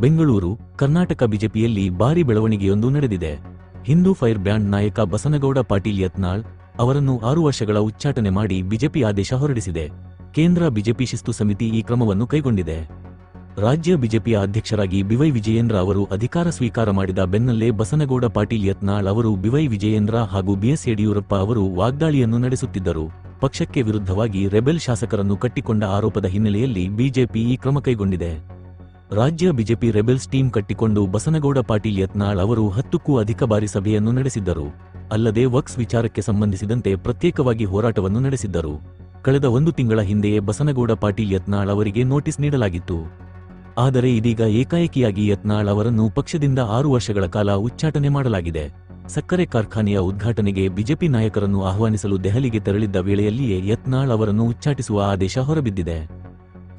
ಬೆಂಗಳೂರು, ಕರ್ನಾಟಕ ಬಿಜೆಪಿಯಲ್ಲಿ ಭಾರಿ ಬೆಳವಣಿಗೆಯೊಂದು ನಡೆದಿದೆ. ಹಿಂದೂ ಫೈರ್ ಬ್ಯಾಂಡ್ ನಾಯಕ ಬಸನಗೌಡ ಪಾಟೀಲ್ ಯತ್ನಾಳ್ ಅವರನ್ನು ಆರು ವರ್ಷಗಳ ಉಚ್ಚಾಟನೆ ಮಾಡಿ ಬಿಜೆಪಿ ಆದೇಶ ಹೊರಡಿಸಿದೆ. ಕೇಂದ್ರ ಬಿಜೆಪಿ ಶಿಸ್ತು ಸಮಿತಿ ಈ ಕ್ರಮವನ್ನು ಕೈಗೊಂಡಿದೆ. ರಾಜ್ಯ ಬಿಜೆಪಿಯ ಅಧ್ಯಕ್ಷರಾಗಿ ಬಿವೈ ವಿಜಯೇಂದ್ರ ಅವರು ಅಧಿಕಾರ ಸ್ವೀಕಾರ ಮಾಡಿದ ಬೆನ್ನಲ್ಲೇ ಬಸನಗೌಡ ಪಾಟೀಲ್ ಯತ್ನಾಳ್ ಅವರು, ಬಿವೈ ವಿಜಯೇಂದ್ರ ಹಾಗೂ ಬಿಎಸ್ ಯಡಿಯೂರಪ್ಪ ಅವರು ವಾಗ್ದಾಳಿಯನ್ನು ನಡೆಸುತ್ತಿದ್ದರು. ಪಕ್ಷಕ್ಕೆ ವಿರುದ್ಧವಾಗಿ ರೆಬೆಲ್ ಶಾಸಕರನ್ನು ಕಟ್ಟಿಕೊಂಡ ಆರೋಪದ ಹಿನ್ನೆಲೆಯಲ್ಲಿ ಬಿಜೆಪಿ ಈ ಕ್ರಮ ಕೈಗೊಂಡಿದೆ. ರಾಜ್ಯ ಬಿಜೆಪಿ ರೆಬೆಲ್ಸ್ ಟೀಮ್ ಕಟ್ಟಿಕೊಂಡು ಬಸನಗೌಡ ಪಾಟೀಲ್ ಯತ್ನಾಳ್ ಅವರು ಹತ್ತಕ್ಕೂ ಅಧಿಕ ಬಾರಿ ಸಭೆಯನ್ನು ನಡೆಸಿದ್ದರು. ಅಲ್ಲದೆ ವಕ್ಸ್ ವಿಚಾರಕ್ಕೆ ಸಂಬಂಧಿಸಿದಂತೆ ಪ್ರತ್ಯೇಕವಾಗಿ ಹೋರಾಟವನ್ನು ನಡೆಸಿದ್ದರು. ಕಳೆದ ಒಂದು ತಿಂಗಳ ಹಿಂದೆಯೇ ಬಸನಗೌಡ ಪಾಟೀಲ್ ಯತ್ನಾಳ್ ಅವರಿಗೆ ನೋಟಿಸ್ ನೀಡಲಾಗಿತ್ತು. ಆದರೆ ಇದೀಗ ಏಕಾಏಕಿಯಾಗಿ ಯತ್ನಾಳ್ ಅವರನ್ನು ಪಕ್ಷದಿಂದ ಆರು ವರ್ಷಗಳ ಕಾಲ ಉಚ್ಚಾಟನೆ ಮಾಡಲಾಗಿದೆ. ಸಕ್ಕರೆ ಕಾರ್ಖಾನೆಯ ಉದ್ಘಾಟನೆಗೆ ಬಿಜೆಪಿ ನಾಯಕರನ್ನು ಆಹ್ವಾನಿಸಲು ದೆಹಲಿಗೆ ತೆರಳಿದ್ದ ವೇಳೆಯಲ್ಲಿಯೇ ಯತ್ನಾಳ್ ಅವರನ್ನು ಉಚ್ಚಾಟಿಸುವ ಆದೇಶ ಹೊರಬಿದ್ದಿದೆ.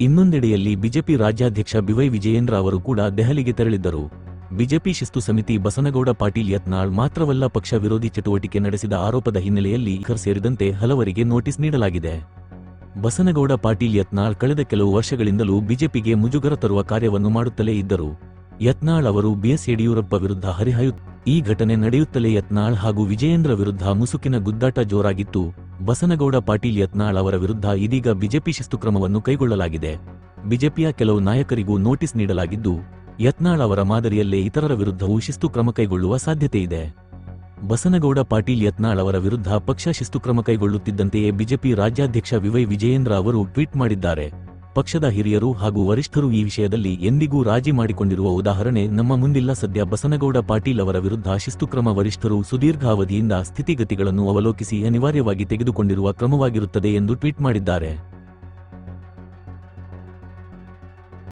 ಇನ್ನೊಂದೆಡೆಯಲ್ಲಿ ಬಿಜೆಪಿ ರಾಜ್ಯಾಧ್ಯಕ್ಷ ಬಿವೈ ವಿಜಯೇಂದ್ರ ಅವರು ಕೂಡ ದೆಹಲಿಗೆ ತೆರಳಿದ್ದರು. ಬಿಜೆಪಿ ಶಿಸ್ತು ಸಮಿತಿ ಬಸನಗೌಡ ಪಾಟೀಲ್ ಯತ್ನಾಳ್ ಮಾತ್ರವಲ್ಲ ಪಕ್ಷ ವಿರೋಧಿ ಚಟುವಟಿಕೆ ನಡೆಸಿದ ಆರೋಪದ ಹಿನ್ನೆಲೆಯಲ್ಲಿ ಖರ್ ಸೇರಿದಂತೆ ಹಲವರಿಗೆ ನೋಟಿಸ್ ನೀಡಲಾಗಿದೆ. ಬಸನಗೌಡ ಪಾಟೀಲ್ ಯತ್ನಾಳ್ ಕಳೆದ ಕೆಲವು ವರ್ಷಗಳಿಂದಲೂ ಬಿಜೆಪಿಗೆ ಮುಜುಗರ ತರುವ ಕಾರ್ಯವನ್ನು ಮಾಡುತ್ತಲೇ ಇದ್ದರು. ಯತ್ನಾಳ್ ಅವರು ಬಿಎಸ್ ಯಡಿಯೂರಪ್ಪ ವಿರುದ್ಧ ಹರಿಹಾಯು ಈ ಘಟನೆ ನಡೆಯುತ್ತಲೇ ಯತ್ನಾಳ್ ಹಾಗೂ ವಿಜಯೇಂದ್ರ ವಿರುದ್ಧ ಮುಸುಕಿನ ಗುದ್ದಾಟ ಜೋರಾಗಿತ್ತು. ಬಸನಗೌಡ ಪಾಟೀಲ್ ಯತ್ನಾಳ್ ಅವರ ವಿರುದ್ಧ ಇದೀಗ ಬಿಜೆಪಿ ಶಿಸ್ತು ಕ್ರಮವನ್ನು ಕೈಗೊಳ್ಳಲಾಗಿದೆ. ಬಿಜೆಪಿಯ ಕೆಲವು ನಾಯಕರಿಗೂ ನೋಟಿಸ್ ನೀಡಲಾಗಿದ್ದು, ಯತ್ನಾಳ್ ಅವರ ಮಾದರಿಯಲ್ಲೇ ಇತರರ ವಿರುದ್ಧವೂ ಶಿಸ್ತು ಕ್ರಮ ಕೈಗೊಳ್ಳುವ ಸಾಧ್ಯತೆಯಿದೆ ಬಸನಗೌಡ ಪಾಟೀಲ್ ಯತ್ನಾಳ್ ಅವರ ವಿರುದ್ಧ ಪಕ್ಷ ಶಿಸ್ತು ಕ್ರಮ ಕೈಗೊಳ್ಳುತ್ತಿದ್ದಂತೆಯೇ ಬಿಜೆಪಿ ರಾಜ್ಯಾಧ್ಯಕ್ಷ ವಿವೈ ವಿಜಯೇಂದ್ರ ಅವರು ಟ್ವೀಟ್ ಮಾಡಿದ್ದಾರೆ. ಪಕ್ಷದ ಹಿರಿಯರು ಹಾಗೂ ವರಿಷ್ಠರು ಈ ವಿಷಯದಲ್ಲಿ ಎಂದಿಗೂ ರಾಜಿ ಮಾಡಿಕೊಂಡಿರುವ ಉದಾಹರಣೆ ನಮ್ಮ ಮುಂದಿಲ್ಲ. ಸದ್ಯ ಬಸನಗೌಡ ಪಾಟೀಲ್ ಅವರ ವಿರುದ್ಧ ಶಿಸ್ತುಕ್ರಮ ವರಿಷ್ಠರು ಸುದೀರ್ಘ ಅವಧಿಯಿಂದ ಸ್ಥಿತಿಗತಿಗಳನ್ನು ಅವಲೋಕಿಸಿ ಅನಿವಾರ್ಯವಾಗಿ ತೆಗೆದುಕೊಂಡಿರುವ ಕ್ರಮವಾಗಿರುತ್ತದೆ ಎಂದು ಟ್ವೀಟ್ ಮಾಡಿದ್ದಾರೆ.